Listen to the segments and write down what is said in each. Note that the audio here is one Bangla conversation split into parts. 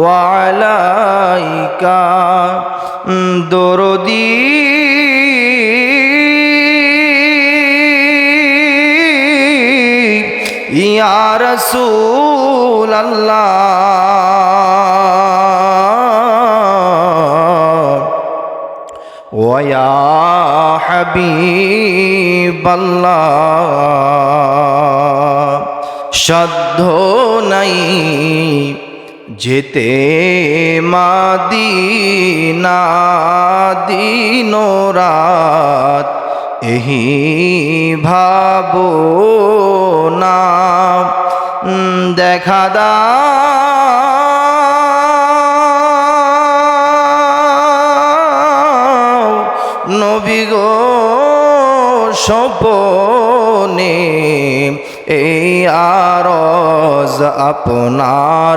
ওয়ালাইকা দরদি। ইয়া রসুল আল্লাহ ওয়া হাবিব আল্লাহ সাধ্য নাই। যেতে মাদিনা দিন রাত, এহি ভাবো না, দেখা দাও নবী গো সপনে এই আরজ আপনার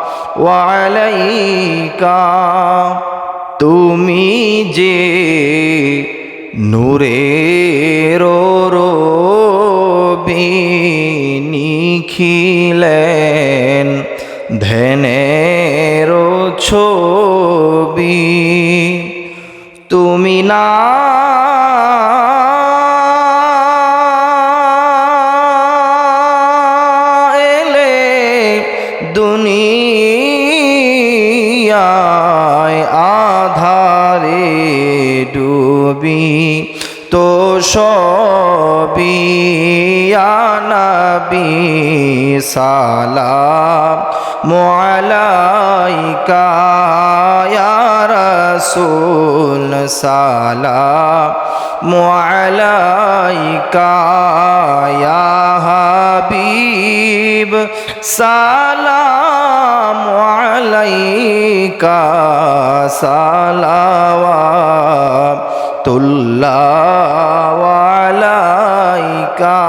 ওয়া আলাইকা তুমি যে নূরের রবি নিখিলেন ধ্যানের ছবি তুমি না দুনিয়ায় আধারে ডুবি তো সবি নবী সালাম। মোয়ালাইকা ইয়া রাসূল সালাম। মোয়ালাইকা ইয়া হাবিব সালাম। সালাওয়াতুল্লাহ আলাইকা